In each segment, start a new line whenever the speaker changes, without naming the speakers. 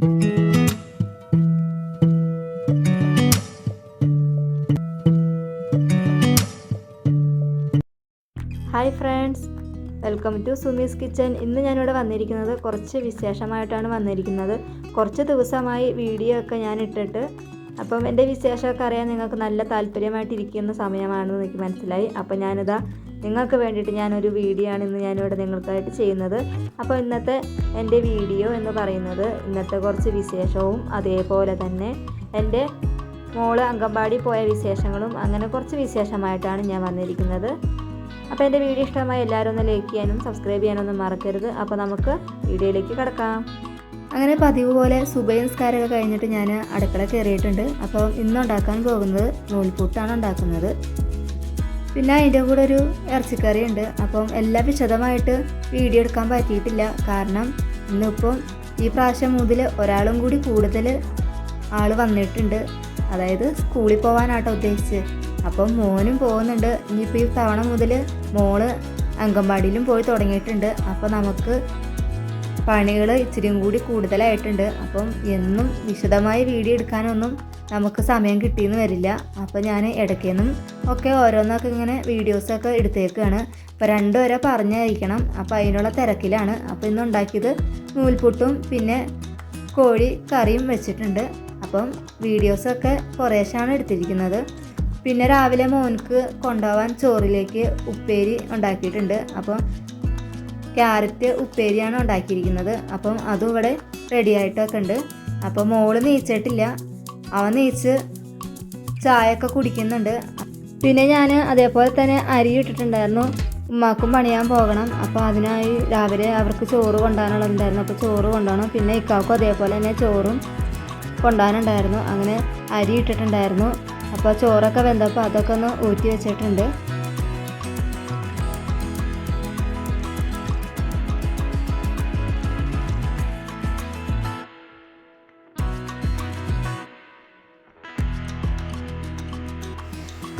Hi friends welcome to Sumi's kitchen ഇന്ന് ഞാനിവിടെ വന്നിരിക്കുന്നത് കുറച്ച് വിശേഷമായിട്ടാണ് വന്നിരിക്കുന്നത്. കുറച്ച് ദിവസമായി വീഡിയോ ഒക്കെ ഞാൻ ഇട്ടിട്ട് അപ്പം എന്റെ വിശേഷമൊക്കെ അറിയാൻ നിങ്ങൾക്ക് നല്ല താല്പര്യമായിട്ടിരിക്കുന്ന സമയമാണെന്ന് എനിക്ക് മനസ്സിലായി. അപ്പം ഞാനിതാ നിങ്ങൾക്ക് വേണ്ടിയിട്ട് ഞാനൊരു വീഡിയോ ആണ് ഇന്ന് ഞാനിവിടെ നിങ്ങൾക്കായിട്ട് ചെയ്യുന്നത്. അപ്പോൾ ഇന്നത്തെ എന്റെ വീഡിയോ എന്ന് പറയുന്നത് ഇന്നത്തെ കുറച്ച് വിശേഷവും അതേപോലെ തന്നെ എന്റെ മോൾ അങ്കമ്പാടി പോയ വിശേഷങ്ങളും അങ്ങനെ കുറച്ച് വിശേഷമായിട്ടാണ് ഞാൻ വന്നിരിക്കുന്നത്. അപ്പോൾ എന്റെ വീഡിയോ ഇഷ്ടമായി എല്ലാവരും ഒന്ന് ലൈക്ക് ചെയ്യാനും സബ്സ്ക്രൈബ് ചെയ്യാനൊന്നും മറക്കരുത്. അപ്പോൾ നമുക്ക് വീഡിയോയിലേക്ക് കിടക്കാം. അങ്ങനെ പതിവ് പോലെ സുബൈൻസ്കാരൊക്കെ കഴിഞ്ഞിട്ട് ഞാൻ അടുക്കള കയറിയിട്ടുണ്ട്. അപ്പോൾ ഇന്ന് ഉണ്ടാക്കാൻ പോകുന്നത് നൂൽപുട്ടാണ് ഉണ്ടാക്കുന്നത്. പിന്നെ അതിന്റെ കൂടെ ഒരു ഇറച്ചിക്കറി ഉണ്ട് അപ്പം എല്ലാം വിശദമായിട്ട് വീഡിയോ എടുക്കാൻ പറ്റിയിട്ടില്ല. കാരണം ഇന്നിപ്പം ഈ പ്രാവശ്യം മുതൽ ഒരാളും കൂടി കൂടുതൽ ആൾ വന്നിട്ടുണ്ട്. അതായത് സ്കൂളിൽ പോകാനാട്ടോ ഉദ്ദേശിച്ച്. അപ്പം മോനും പോകുന്നുണ്ട്. ഇനിയിപ്പോൾ ഈ തവണ മുതൽ മോൾ അംഗൻവാടിയിലും പോയി തുടങ്ങിയിട്ടുണ്ട്. അപ്പം നമുക്ക് പണികൾ ഇച്ചിരിയും കൂടി കൂടുതലായിട്ടുണ്ട്. അപ്പം എന്നും വിശദമായി വീഡിയോ എടുക്കാനൊന്നും നമുക്ക് സമയം കിട്ടിയെന്ന് വരില്ല. അപ്പോൾ ഞാൻ ഇടയ്ക്കൊന്നും ഒക്കെ ഓരോന്നൊക്കെ ഇങ്ങനെ വീഡിയോസൊക്കെ എടുത്തേക്കാണ്. അപ്പോൾ രണ്ടുപേരെ പറഞ്ഞയക്കണം. അപ്പോൾ അതിനുള്ള തിരക്കിലാണ്. അപ്പോൾ ഇന്ന് ഉണ്ടാക്കിയത് നൂൽപുട്ടും പിന്നെ കോഴി കറിയും വെച്ചിട്ടുണ്ട്. അപ്പം വീഡിയോസൊക്കെ കുറേശ്ശാണ് എടുത്തിരിക്കുന്നത്. പിന്നെ രാവിലെ മോൻക്ക് കൊണ്ടുപോകാൻ ചോറിലേക്ക് ഉപ്പേരി ഉണ്ടാക്കിയിട്ടുണ്ട്. അപ്പം ക്യാരറ്റ് ഉപ്പേരിയാണ് ഉണ്ടാക്കിയിരിക്കുന്നത്. അപ്പം അതും ഇവിടെ റെഡി ആയിട്ടൊക്കെ ഉണ്ട്. അപ്പോൾ മോൾ നീച്ചിട്ടില്ല. അവൻ നീച്ച് ചായയൊക്കെ കുടിക്കുന്നുണ്ട്. പിന്നെ ഞാൻ അതേപോലെ തന്നെ അരി ഇട്ടിട്ടുണ്ടായിരുന്നു. ഉമ്മാക്കും പണിയാൻ പോകണം. അപ്പോൾ അതിനായി രാവിലെ അവർക്ക് ചോറ് കൊണ്ടുപോകാനുള്ളതുണ്ടായിരുന്നു അപ്പോൾ ചോറ് കൊണ്ടുപോകണം പിന്നെ ഇക്കാക്കും അതേപോലെ തന്നെ ചോറും കൊണ്ടുപോകാനുണ്ടായിരുന്നു അങ്ങനെ അരി ഇട്ടിട്ടുണ്ടായിരുന്നു. അപ്പോൾ ചോറൊക്കെ വെന്തപ്പോൾ അതൊക്കെ ഒന്ന് ഊറ്റി വെച്ചിട്ടുണ്ട്.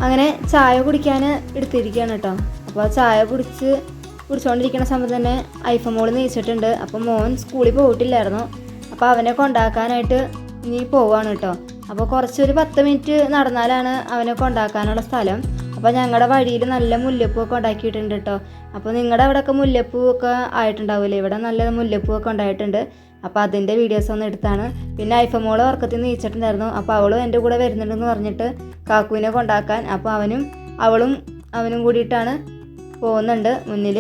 അങ്ങനെ ചായ കുടിക്കാൻ എടുത്തിരിക്കുകയാണ് കേട്ടോ. അപ്പോൾ ചായ കുടിച്ച് കുടിച്ചുകൊണ്ടിരിക്കുന്ന സമയത്ത് തന്നെ ഐഫോൺ മോൾ നീച്ചിട്ടുണ്ട്. അപ്പോൾ മോൻ സ്കൂളിൽ പോയിട്ടില്ലായിരുന്നു. അപ്പോൾ അവനെ കൊണ്ടാക്കാനായിട്ട് ഇനി പോവാണ് കേട്ടോ. അപ്പോൾ കുറച്ചൊരു പത്ത് മിനിറ്റ് നടന്നാലാണ് അവനെ കൊണ്ടാക്കാനുള്ള സ്ഥലം. അപ്പോൾ ഞങ്ങളുടെ വഴിയിൽ നല്ല മുല്ലപ്പൂവൊക്കെ ഉണ്ടാക്കിയിട്ടുണ്ട് കേട്ടോ അപ്പോൾ നിങ്ങളുടെ അവിടെയൊക്കെ മുല്ലപ്പൂവൊക്കെ ആയിട്ടുണ്ടാവില്ലേ ഇവിടെ നല്ല മുല്ലപ്പൂവൊക്കെ ഉണ്ടായിട്ടുണ്ട്. അപ്പോൾ അതിന്റെ വീഡിയോസ് ഒന്ന് എടുത്താണ്. പിന്നെ ഐഫ മോൾ ഉറക്കത്തിൽ ഈച്ചിട്ടുണ്ടായിരുന്നു അപ്പോൾ അവളും എന്റെ കൂടെ വരുന്നുണ്ടെന്ന് പറഞ്ഞിട്ട് കാക്കുവിനെ കൊണ്ടാക്കാൻ അപ്പോൾ അവനും അവളും അവനും കൂടിയിട്ടാണ് പോകുന്നുണ്ട് മുന്നിൽ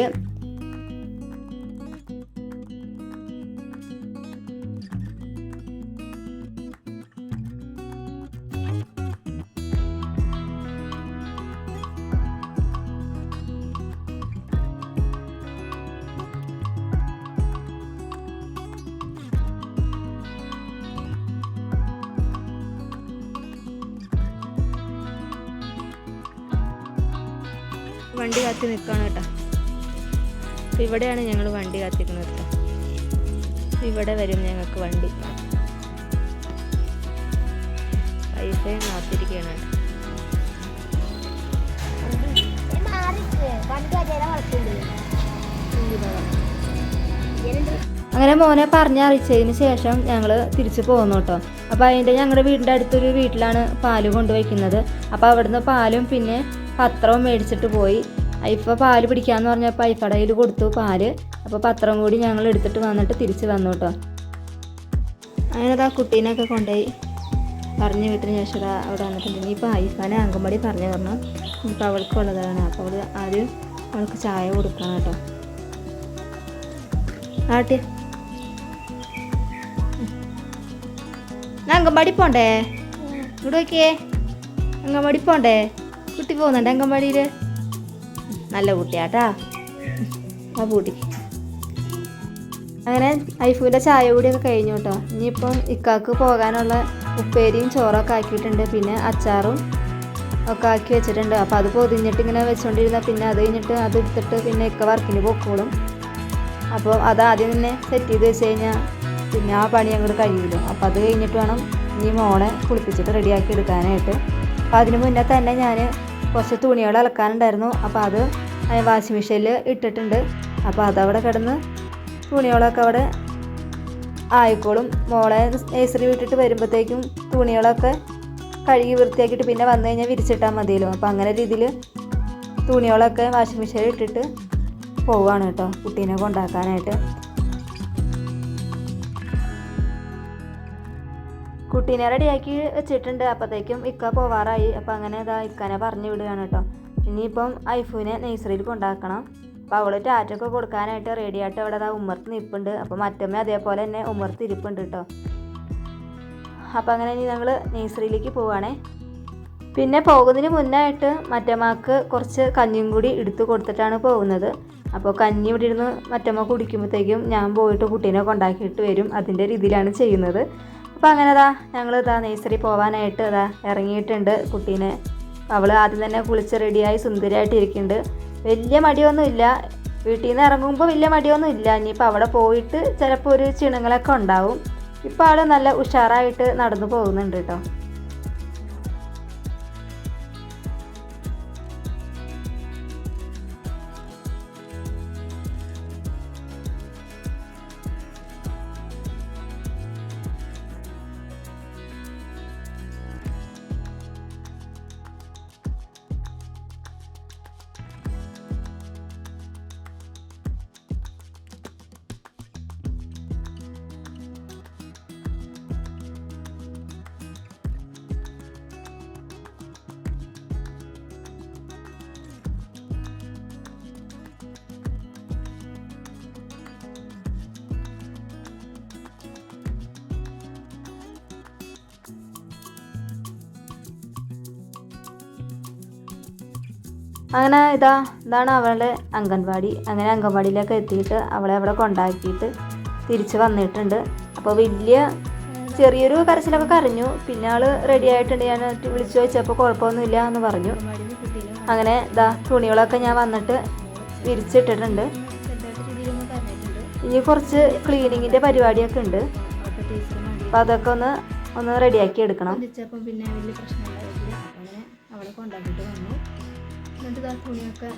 വണ്ടി കാത്തി നിൽക്കുകയാണ് കേട്ടോ. അപ്പോൾ ഇവിടെയാണ് ഞങ്ങൾ വണ്ടി കാത്തിക്കുന്നത് കേട്ടോ. ഇവിടെ വരും ഞങ്ങൾക്ക് വണ്ടി. പൈസയും കാത്തിരിക്കുകയാണ് കേട്ടോ. അങ്ങനെ മോനെ പറഞ്ഞറിച്ചതിന് ശേഷം ഞങ്ങൾ തിരിച്ചു പോകുന്നു കേട്ടോ. അപ്പോൾ അതിന്റെ ഞങ്ങളുടെ വീടിന്റെ അടുത്തൊരു വീട്ടിലാണ് പാൽ കൊണ്ടുവയ്ക്കുന്നത്. അപ്പോൾ അവിടുന്ന് പാലും പിന്നെ പത്രവും മേടിച്ചിട്ട് പോയി. ഇപ്പോൾ പാൽ പിടിക്കാന്ന് പറഞ്ഞപ്പോൾ ഐഫടയിൽ കൊടുത്തു പാൽ. അപ്പോൾ പത്രം കൂടി ഞങ്ങൾ എടുത്തിട്ട് വന്നിട്ട് തിരിച്ച് വന്നു കേട്ടോ അങ്ങനെ ആ കുട്ടീനെയൊക്കെ കൊണ്ടുപോയി പറഞ്ഞു വീട്ടിന് ശേഷം അവിടെ വന്നിട്ടുണ്ടെങ്കിൽ ഇപ്പോൾ ഐഫാനെ അങ്കമ്പടി പറഞ്ഞു പറഞ്ഞു ഇപ്പോൾ അവൾക്കുള്ളതാണ് അപ്പോൾ അവൾ ആദ്യം അവൾക്ക് ചായ കൊടുക്കണം കേട്ടോ ആട്ടി. അങ്കമ്പാടി പോണ്ടേ? ഇവിടെ നോക്കിയേ അങ്കമ്പാടി പോണ്ടേ? കുട്ടി പോകുന്നുണ്ട് അംഗൻവാടിയിൽ നല്ല കുട്ടിയാട്ടാ. ആ പൂട്ടി. അങ്ങനെ ഐഫുവിന്റെ ചായ കൂടിയൊക്കെ കഴിഞ്ഞു കേട്ടോ. ഇനിയിപ്പം ഇക്കാക്ക് പോകാനുള്ള ഉപ്പേരിയും ചോറൊക്കെ ആക്കിയിട്ടുണ്ട്. പിന്നെ അച്ചാറും ഒക്കെ ആക്കി വെച്ചിട്ടുണ്ട്. അപ്പോൾ അത് പൊതിഞ്ഞിട്ട് ഇങ്ങനെ വെച്ചുകൊണ്ടിരുന്നാൽ പിന്നെ അത് കഴിഞ്ഞിട്ട് അത് എടുത്തിട്ട് പിന്നെ ഇക്ക വർക്കിന് പൊക്കോളും. അപ്പോൾ അത് ആദ്യം തന്നെ സെറ്റ് ചെയ്ത് വെച്ച് കഴിഞ്ഞാൽ പിന്നെ ആ പണി അങ്ങോട്ട് കഴിയില്ല അപ്പോൾ അത് കഴിഞ്ഞിട്ട് വേണം ഇനി മോളെ കുളിപ്പിച്ചിട്ട് റെഡിയാക്കി എടുക്കാനായിട്ട്. അപ്പോൾ അതിന് മുന്നേ തന്നെ ഞാൻ കുറച്ച് തുണികൾ അലക്കാനുണ്ടായിരുന്നു. അപ്പോൾ അത് വാഷിംഗ് മെഷീനിൽ ഇട്ടിട്ടുണ്ട്. അപ്പോൾ അതവിടെ കിടന്ന് തുണികളൊക്കെ അവിടെ ആയിക്കോളും. മോളെ നേഴ്സറി വിട്ടിട്ട് വരുമ്പോഴത്തേക്കും തുണികളൊക്കെ കഴുകി വൃത്തിയാക്കിയിട്ട് പിന്നെ വന്നു കഴിഞ്ഞാൽ വിരിച്ചിട്ടാൽ മതിയല്ലോ. അപ്പോൾ അങ്ങനെ രീതിയിൽ തുണികളൊക്കെ വാഷിംഗ് മെഷീനിൽ ഇട്ടിട്ട് പോവാണ് കേട്ടോ കുട്ടീനെ കൊണ്ടാക്കാനായിട്ട്. കുട്ടീനെ റെഡിയാക്കി വെച്ചിട്ടുണ്ട്. അപ്പോഴത്തേക്കും ഇക്ക പോവാറായി. അപ്പോൾ അങ്ങനെ ഇതാ ഇക്കനെ പറഞ്ഞു വിടുകയാണ് കേട്ടോ ഇനിയിപ്പം ഐഫുവിനെ നഴ്സറിയിൽ കൊണ്ടാക്കണം. അപ്പോൾ അവൾ ടാറ്റൊക്കെ കൊടുക്കാനായിട്ട് റെഡിയായിട്ട് അവിടെ ഇതാ ഉമ്മർത്ത് നിൽപ്പുണ്ട്. അപ്പോൾ മറ്റമ്മ അതേപോലെ തന്നെ ഉമ്മർത്ത് ഇരിപ്പുണ്ട് കേട്ടോ അപ്പോൾ അങ്ങനെ ഇനി ഞങ്ങൾ നഴ്സറിയിലേക്ക് പോവുകയാണേ പിന്നെ പോകുന്നതിന് മുന്നായിട്ട് മറ്റമ്മക്ക് കുറച്ച് കഞ്ഞിയും കൂടി എടുത്തു കൊടുത്തിട്ടാണ് പോകുന്നത്. അപ്പോൾ കഞ്ഞി ഇവിടെ ഇരുന്ന് മറ്റമ്മ കുടിക്കുമ്പോഴത്തേക്കും ഞാൻ പോയിട്ട് കുട്ടീനെ കൊണ്ടാക്കിയിട്ട് വരും. അതിന്റെ രീതിയിലാണ് ചെയ്യുന്നത്. അപ്പോൾ അങ്ങനെ ഇതാ ഞങ്ങൾ ഇതാ നേഴ്സറി പോകാനായിട്ട് ഇതാ ഇറങ്ങിയിട്ടുണ്ട് കുട്ടീനെ. അവൾ ആദ്യം തന്നെ കുളിച്ച് റെഡിയായി സുന്ദരിയായിട്ട് ഇരിക്കുന്നുണ്ട്. വലിയ മടിയൊന്നും ഇല്ല വീട്ടിൽ നിന്ന് ഇറങ്ങുമ്പോൾ വലിയ മടിയൊന്നും ഇല്ല ഇനിയിപ്പോൾ അവിടെ പോയിട്ട് ചിലപ്പോൾ ഒരു ചിണുങ്ങളൊക്കെ ഉണ്ടാവും. ഇപ്പോൾ ആൾ നല്ല ഉഷാറായിട്ട് നടന്നു പോകുന്നുണ്ട് കേട്ടോ. അങ്ങനെ ഇതാ ഇതാണ് അവളുടെ അംഗൻവാടി. അങ്ങനെ അംഗൻവാടിയിലൊക്കെ എത്തിയിട്ട് അവളെ അവിടെ കൊണ്ടാക്കിയിട്ട് തിരിച്ച് വന്നിട്ടുണ്ട്. അപ്പോൾ വലിയ ചെറിയൊരു കരച്ചിലൊക്കെ കരഞ്ഞു. പിന്നെ ആൾ റെഡി ആയിട്ടുണ്ട്. ഞാൻ വിളിച്ചു ചോദിച്ചപ്പോൾ കുഴപ്പമൊന്നുമില്ല എന്ന് പറഞ്ഞു. അങ്ങനെ ഇതാ തുണികളൊക്കെ ഞാൻ വന്നിട്ട് വിരിച്ചിട്ടിട്ടുണ്ട്. ഇനി കുറച്ച് ക്ലീനിങ്ങിന്റെ പരിപാടിയൊക്കെ ഉണ്ട്. അപ്പോൾ അതൊക്കെ ഒന്ന് ഒന്ന് റെഡിയാക്കി എടുക്കണം.
പിന്നെ വലിയ പ്രശ്നമില്ല അവളെ കൊണ്ടാക്കിയിട്ട് വന്നു. എന്നിട്ട് ഇതാ തുണിയൊക്കെ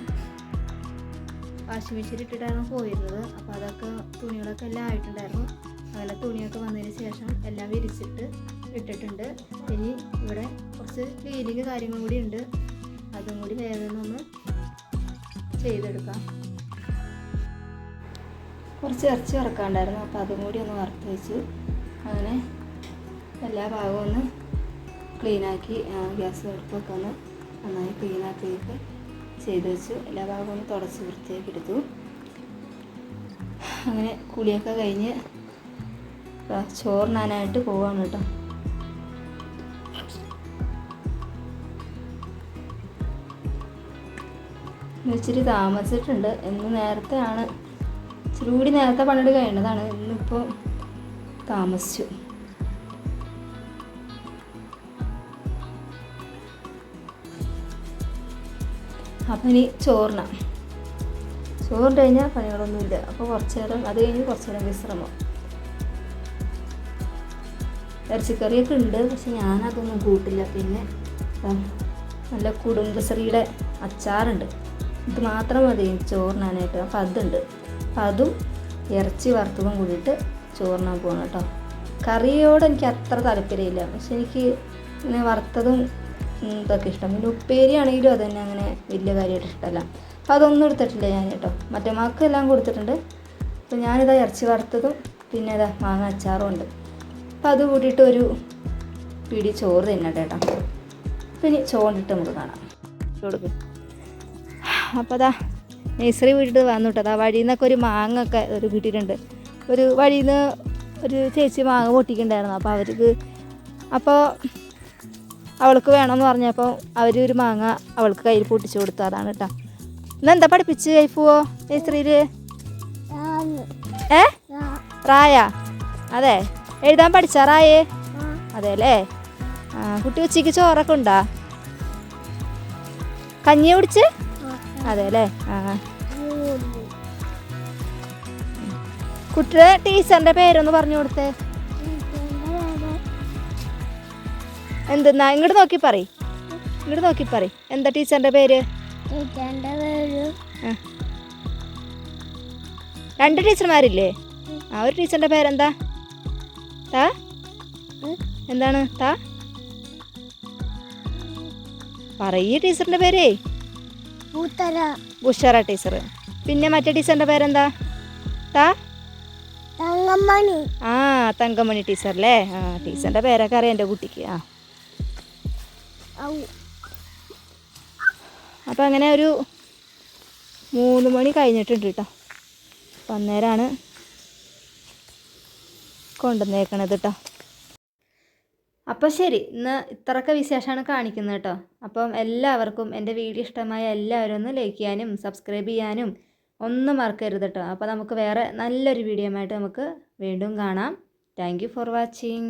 വാഷിംഗ് മെഷീൻ ഇട്ടിട്ടായിരുന്നു പോയിരുന്നത്. അപ്പോൾ അതൊക്കെ തുണികളൊക്കെ എല്ലാം ആയിട്ടുണ്ടായിരുന്നു. അങ്ങനെ തുണിയൊക്കെ വന്നതിന് ശേഷം എല്ലാം വിരിച്ചിട്ട് ഇട്ടിട്ടുണ്ട്. ഇനി ഇവിടെ കുറച്ച് ക്ലീനിങ് കാര്യങ്ങളും കൂടി ഉണ്ട്. അതും കൂടി വേഗം ഒന്ന് ചെയ്തെടുക്കാം.
കുറച്ച് ഇറച്ചി വറക്കാണ്ടായിരുന്നു അപ്പോൾ അതും കൂടി ഒന്ന് വറുത്ത് വെച്ച് അങ്ങനെ എല്ലാ ഭാഗവും ഒന്ന് ക്ലീനാക്കി ഗ്യാസ് അടുപ്പൊക്കെ ഒന്ന് നന്നായി ക്ലീനാക്കിയൊക്കെ ചെയ്ത് വെച്ചു. എല്ലാ ഭാഗവും തുടച്ച് വൃത്തിയാക്കി എടുത്തു. അങ്ങനെ കുളിയൊക്കെ കഴിഞ്ഞ് ചോറിനാനായിട്ട് പോവാണ് കേട്ടോ. ഇച്ചിരി താമസിച്ചിട്ടുണ്ട്. ഇന്ന് നേരത്തെയാണ്. ഇച്ചിരി കൂടി നേരത്തെ പണിയെടുക്കേണ്ടതാണ് ഇന്നിപ്പോൾ താമസിച്ചു. അപ്പം ഇനി ചോറിന. ചോറിട്ട് കഴിഞ്ഞാൽ പണികളൊന്നുമില്ല. അപ്പോൾ കുറച്ച് നേരം അത് കഴിഞ്ഞ് കുറച്ച് നേരം വിശ്രമം. ഇറച്ചിക്കറിയൊക്കെ ഉണ്ട് പക്ഷെ ഞാനതൊന്നും കൂട്ടില്ല. പിന്നെ നല്ല കുടുംബശ്രീയുടെ അച്ചാറുണ്ട്. ഇത് മാത്രം മതി ചോറിനാനായിട്ട്. അപ്പം അതുണ്ട്. അപ്പം അതും ഇറച്ചി വറുത്തതും കൂടിയിട്ട് ചോറിനാൻ പോകണം കേട്ടോ. കറിയോട് എനിക്ക് അത്ര താല്പര്യമില്ല. പക്ഷെ എനിക്ക് ഇങ്ങനെ വറുത്തതും ഇതൊക്കെ ഇഷ്ടം. പിന്നെ ഉപ്പേരി ആണെങ്കിലും അത് തന്നെ അങ്ങനെ വലിയ കാര്യമായിട്ട് ഇഷ്ടമല്ല. അപ്പോൾ അതൊന്നും എടുത്തിട്ടില്ല ഞാൻ കേട്ടോ. മറ്റേ മക്കെല്ലാം കൊടുത്തിട്ടുണ്ട്. അപ്പോൾ ഞാനിതാ ഇറച്ചി വറുത്തതും പിന്നെ ഇതാ മാങ്ങ അച്ചാറും ഉണ്ട്. അപ്പം അത് കൂട്ടിയിട്ട് ഒരു പിടി ചോറ് തിന്നട്ടെ കേട്ടോ. ഇനി ചോറിട്ട് നമുക്ക് കാണാം. കൊടുക്കും അപ്പോൾ അതാ നേഴ്സറി വീട്ടിട്ട് വന്നു കേട്ടോ. അതാ വഴിയിൽ നിന്നൊക്കെ ഒരു മാങ്ങ ഒക്കെ ഒരു കിട്ടിയിട്ടുണ്ട്. ഒരു വഴിയിൽ നിന്ന് ഒരു ചേച്ചി മാങ്ങ പൊട്ടിക്കുന്നുണ്ടായിരുന്നു. അപ്പോൾ അവർക്ക് അപ്പോൾ അവൾക്ക് വേണമെന്ന് പറഞ്ഞപ്പോൾ അവർ ഒരു മാങ്ങ അവൾക്ക് കയ്യിൽ പൊട്ടിച്ചു കൊടുത്തു അതാണ് കേട്ടോ. ഇന്നെന്താ പഠിപ്പിച്ച് കൈഫുവോ നേഴ്സറിയിൽ ഏ? റായ? അതെ. എഴുതാൻ പഠിച്ചാ റായേ? അതെ അല്ലേ ആ കുട്ടി ഉച്ചയ്ക്ക് ചോറൊക്കെ ഉണ്ടാ? കഞ്ഞി കുടിച്ച്? അതെ അല്ലേ ആ. കുട്ടിയുടെ ടീച്ചറിന്റെ പേരൊന്ന് പറഞ്ഞു കൊടുത്തേ. എന്തെന്നാ? ഇങ്ങോട്ട് നോക്കി പറ ഇങ്ങോട്ട് നോക്കി പറ എന്താ ടീച്ചറിന്റെ പേര്. രണ്ട് ടീച്ചർമാരില്ലേ? ആ ഒരു ടീച്ചറിന്റെ പേരെന്താ? താ? എന്താണ്? താ? പറയ് ടീച്ചറിന്റെ പേരേ. ഉഷാറ ടീച്ചർ പിന്നെ മറ്റേ ടീച്ചറിന്റെ പേരെന്താ? താ?
തങ്കമണി.
ആ തങ്കമണി ടീച്ചർ അല്ലേ ആ ടീച്ചറിന്റെ പേരൊക്കെ അറിയാം എന്റെ കുട്ടിക്ക്. ആ. അപ്പം അങ്ങനെ ഒരു മൂന്ന് മണി കഴിഞ്ഞിട്ടുണ്ട് കേട്ടോ അപ്പം അന്നേരമാണ് കൊണ്ടുവന്നേക്കണത് കേട്ടോ അപ്പോൾ ശരി ഇന്ന് ഇത്രയൊക്കെ വിശേഷമാണ് കാണിക്കുന്നത് കേട്ടോ അപ്പം എല്ലാവർക്കും എന്റെ വീഡിയോ ഇഷ്ടമായ എല്ലാവരും ഒന്ന് ലൈക്ക് ചെയ്യാനും സബ്സ്ക്രൈബ് ചെയ്യാനും ഒന്നും മറക്കരുത് കേട്ടോ അപ്പോൾ നമുക്ക് വേറെ നല്ലൊരു വീഡിയോ ആയിട്ട് നമുക്ക് വീണ്ടും കാണാം. Thank for watching